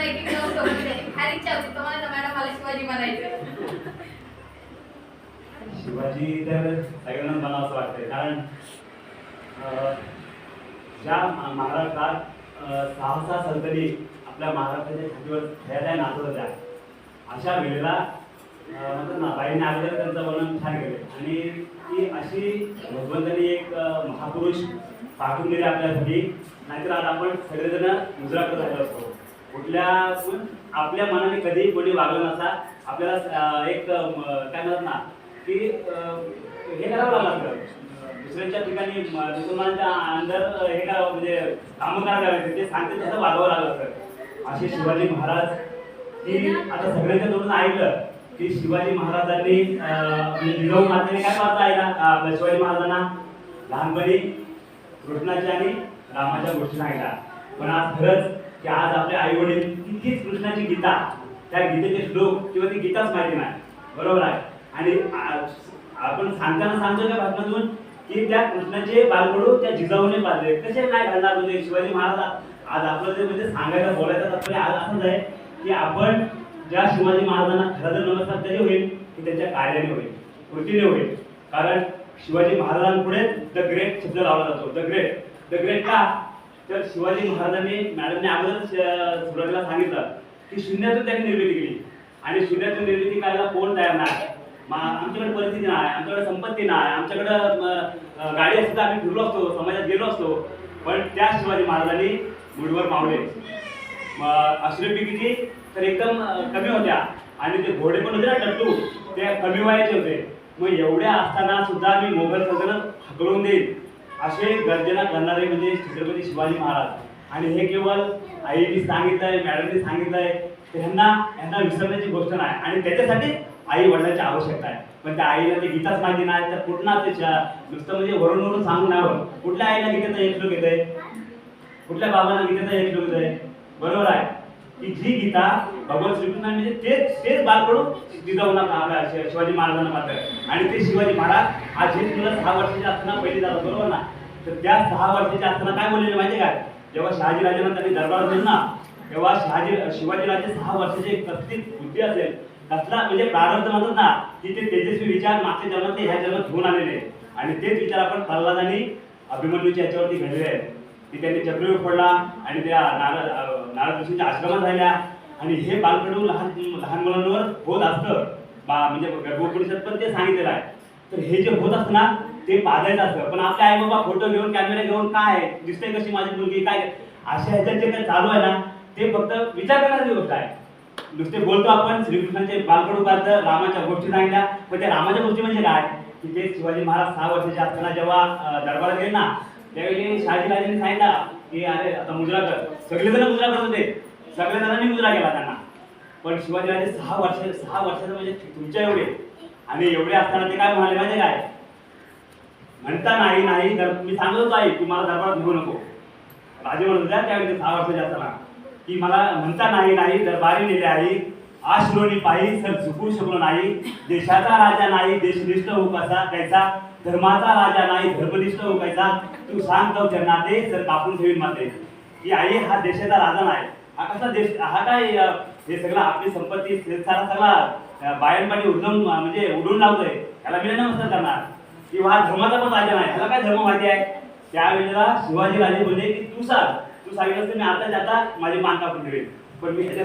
तुम्हाला एक एक जाऊन सोबत आहे फार इच्छा तुम्हाला मॅडम मला शिवाजी म्हणायचं. शिवाजी तर सगळ्यांना मला असं वाटतंय. कारण ज्या महाराष्ट्रात अं, सहा सहा संतती आपल्या महाराष्ट्राच्या छातीवर खेळायला नाचत होत्या. अशा वेळेला अं, म्हणतात ना बाईंनी अगोदर त्यांचं वर्णन छान केलं आणि ती अशी भगवंतांनी एक महापुरुष पाठवून दिले आपल्यासाठी. नाहीतर आज आपण सगळेजण मुजरा झालो असतो कुठल्या आपल्या मनाने कधीही कोणी वागलं नसता आपल्याला एक काय म्हणत ना की हे करावं लागलं दुसऱ्याच्या दुसऱ्यांच्या ठिकाणी म- मुसलमानांच्या अंदर हे करावं म्हणजे कामं करायला ते सांगते तसं वागावं लागलं असतं. असे शिवाजी महाराज की आता सगळ्यांच्या तोंडून ऐकलं की शिवाजी महाराजांनी अं, म्हणजे मातेने काय वाचलं ऐका शिवाजी महाराजांना लहानपणी कृष्णाच्या आणि रामाच्या गोष्टी सांगितल्या. पण आज खरंच की आज आपले आई वडील तितकीच कृष्णाची गीता त्या गीतेचे श्लोक किंवा ती गीताच माहिती नाही. बरोबर आहे? आणि आपण सांगताना सांगतो त्या भाषणातून की त्या कृष्णाचे बालकडू त्या जिजाऊने पाजले कसे नाही घालणार म्हणजे शिवाजी महाराज आज आपलं जे म्हणजे सांगायचं बोलायचं तात्पर्य आज असंच आहे की आपण ज्या शिवाजी महाराजांना खरं तर नमस्कार तरी होईल की त्यांच्या कार्याने होईल कृतीने होईल. कारण शिवाजी महाराजांपुढे द ग्रेट शब्द लावला जातो. द ग्रेट द ग्रेट का? तर शिवाजी महाराजांनी मॅडमने अगोदरच सुरजला सांगितलं की शून्यातून त्यांनी निर्मिती केली. आणि शून्यातून निर्मिती करायला कोण तयार नाही? मा- आमच्याकडे परिस्थिती नाही आमच्याकडे संपत्ती नाही आमच्याकडे गाडी असते तर आम्ही फिरलो असतो समाजात गेलो असतो. पण त्या शिवाजी महाराजांनी मुठभर मावले. मग किती तर एकदम कमी होत्या. आणि ते घोडे पण होते ना टट्टू ते कमी व्हायचे होते. मग एवढ्या असताना सुद्धा मी मोगल सगळं हकलून देईल असे गर्जना करणारे म्हणजे छत्रपती शिवाजी महाराज. आणि हे केवळ आईने मॅडमनी मॅडमने आहे त्यांना यांना विसरण्याची गोष्ट नाही. आणि त्याच्यासाठी आई वडिलांची आवश्यकता आहे. पण त्या आईला ते गीताच माहिती नाही तर कुठला ते नुसतं म्हणजे वरून वरून सांगून नाही कुठल्या आईला गीतेचा एक श्लोक येतंय? कुठल्या बाबांना गीतेचा एक श्लोक येतंय? बरोबर आहे. की जी गीता भगवान श्रीकृष्णाने म्हणजे तेच तेच बालकडून जिजाऊना आपल्या शिवाजी महाराजांना मात्र आणि ते शिवाजी महाराज आज जे तुला सहा वर्षाची असताना पहिले जातात बरोबर ना? तर त्या सहा वर्षाची असताना काय बोललेले माहिती काय जेव्हा शहाजी राजांना त्यांनी दरबार दिला ना तेव्हा शहाजी शिवाजी राजे सहा वर्षाचे कथित बुद्धी असेल. कसला? म्हणजे प्रारब्ध म्हणतात ना की ते तेजस्वी विचार मागच्या जन्मात ते ह्या जन्मात घेऊन आलेले. आणि तेच विचार आपण प्रल्हादांनी अभिमन्यूच्या याच्यावरती घडलेले आहेत. तिथे त्यांनी चक्रव्यूह फोडला आणि त्या नारद नारद ऋषींच्या आश्रमात राहिल्या. आणि हे बालकडू लहान लहान मुलांवर होत असतं. बा म्हणजे गर्भोपनिषद पण ते सांगितलेलं आहे. तर हे जे होत असतं ना ते पाजायचं असतं. पण आपले आई बाबा फोटो घेऊन कॅमेरा घेऊन काय दिसते कशी माझी मुलगी? काय अशा ह्याच्यात जे काही चालू आहे ना ते फक्त विचार करण्याची गोष्ट आहे. नुसते बोलतो आपण श्रीकृष्णाचे बालकडू पाहतं रामाच्या गोष्टी सांगितल्या. पण त्या रामाच्या गोष्टी म्हणजे काय? की ते शिवाजी महाराज सहा वर्षाचे असताना जेव्हा दरबारात गेले ना त्यावेळी शहाजीराजांनी सांगितला की अरे आता मुजरा कर. सगळेजण मुजरा करत होते. सगळ्या जणांनी मुजरा केला त्यांना. पण शिवाजीराजे सहा वर्ष सहा वर्षाचं म्हणजे तुमच्या एवढे. आणि एवढे असताना ते काय म्हणाले माहिती काय? म्हणता नाही नाही तर मी सांगत आई की मला दरबारात घेऊ नको. राजे म्हणत होत्या त्यावेळी सहा वर्षाचे असताना. की मला म्हणता नाही नाही दरबारी नेले आई. आश्रोणी पायी सर झुकू शकलो नाही. देशाचा राजा नाही देशनिष्ठ हो कसा कैसा? धर्माचा राजा नाही धर्मनिष्ठ हो कैसा? तू सांग तो जन्नाते सर कापून ठेवीन माते. की आई हा देशाचा राजा नाही. हा कसा देश हा काय हे सगळं आपली संपत्ती सारा सगळा बायांपाणी बायांपाठी उडून म्हणजे उडून लावतोय. त्याला मी नमस्कार करणार. किंवा हा धर्माचा पण राजा नाही. ह्याला काय धर्म माहिती आहे? त्यावेळेला शिवाजी राजे म्हणजे की तू सांग. तू सांगितलं मी आता जाता माझी मान कापून ठेवेल पण मी ह्याच्या